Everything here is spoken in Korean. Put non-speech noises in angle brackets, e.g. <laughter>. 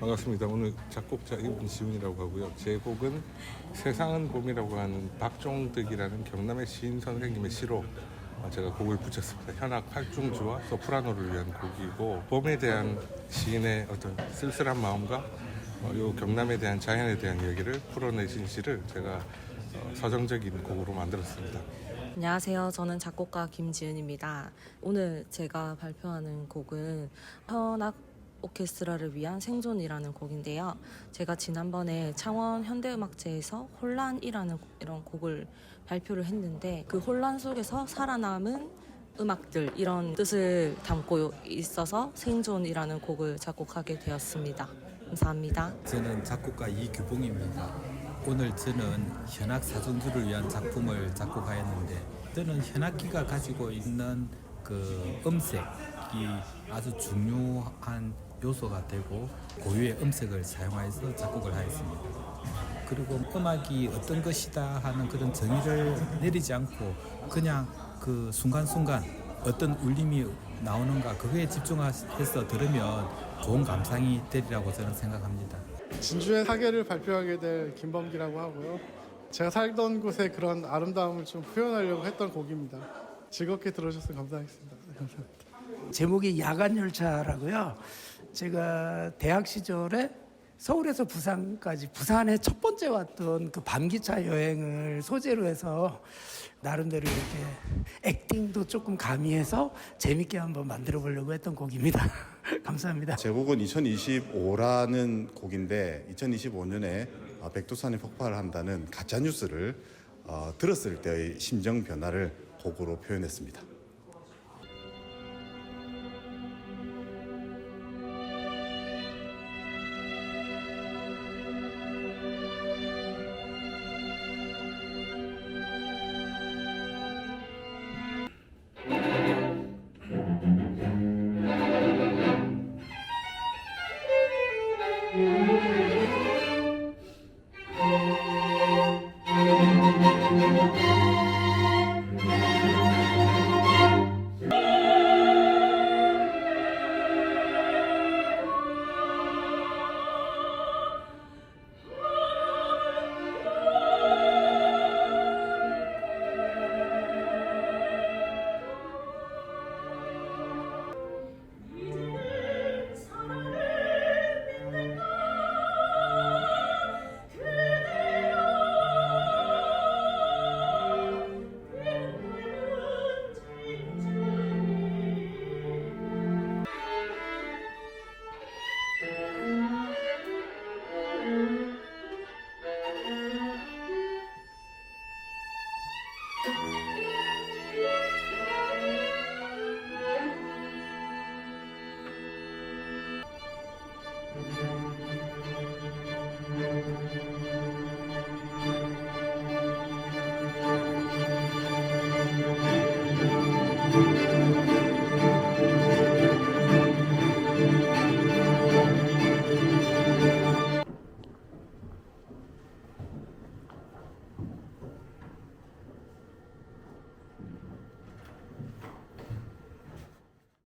반갑습니다. 오늘 작곡자 임지훈이라고 하고요. 제 곡은 세상은 봄이라고 하는 박종득이라는 경남의 시인 선생님의 시로 어, 제가 곡을 붙였습니다. 현악 팔중주와 소프라노를 위한 곡이고 봄에 대한 시인의 어떤 쓸쓸한 마음과 어, 요 경남에 대한 자연에 대한 이야기를 풀어내신 시를 제가 어, 서정적인 곡으로 만들었습니다. 안녕하세요. 저는 작곡가 김지은입니다. 오늘 제가 발표하는 곡은 현악 오케스트라를 위한 생존이라는 곡인데요. 제가 지난번에 창원 현대음악제에서 혼란이라는 이런 곡을 발표를 했는데 그 혼란 속에서 살아남은 음악들 이런 뜻을 담고 있어서 생존이라는 곡을 작곡하게 되었습니다. 감사합니다. 저는 작곡가 이규봉입니다. 오늘 저는 현악 사중주를 위한 작품을 작곡하였는데 저는 현악기가 가지고 있는 그 음색이 아주 중요한 요소가 되고 고유의 음색을 사용하여서 작곡을 하였습니다. 그리고 음악이 어떤 것이다 하는 그런 정의를 내리지 않고 그냥 그 순간순간 어떤 울림이 나오는가 그거에 집중해서 들으면 좋은 감상이 되리라고 저는 생각합니다. 진주의 사계를 발표하게 될 김범기라고 하고요. 제가 살던 곳의 그런 아름다움을 좀 표현하려고 했던 곡입니다. 즐겁게 들어주셔서 감사하겠습니다. 네, 감사합니다. 제목이 야간 열차라고요. 제가 대학 시절에 서울에서 부산까지 부산에 첫 번째 왔던 그 밤기차 여행을 소재로 해서 나름대로 이렇게 액팅도 조금 가미해서 재밌게 한번 만들어 보려고 했던 곡입니다. <laughs> 감사합니다. 제곡은 2025라는 곡인데 2025년에 백두산이 폭발을 한다는 가짜 뉴스를 어, 들었을 때의 심정 변화를 곡으로 표현했습니다. Thank you.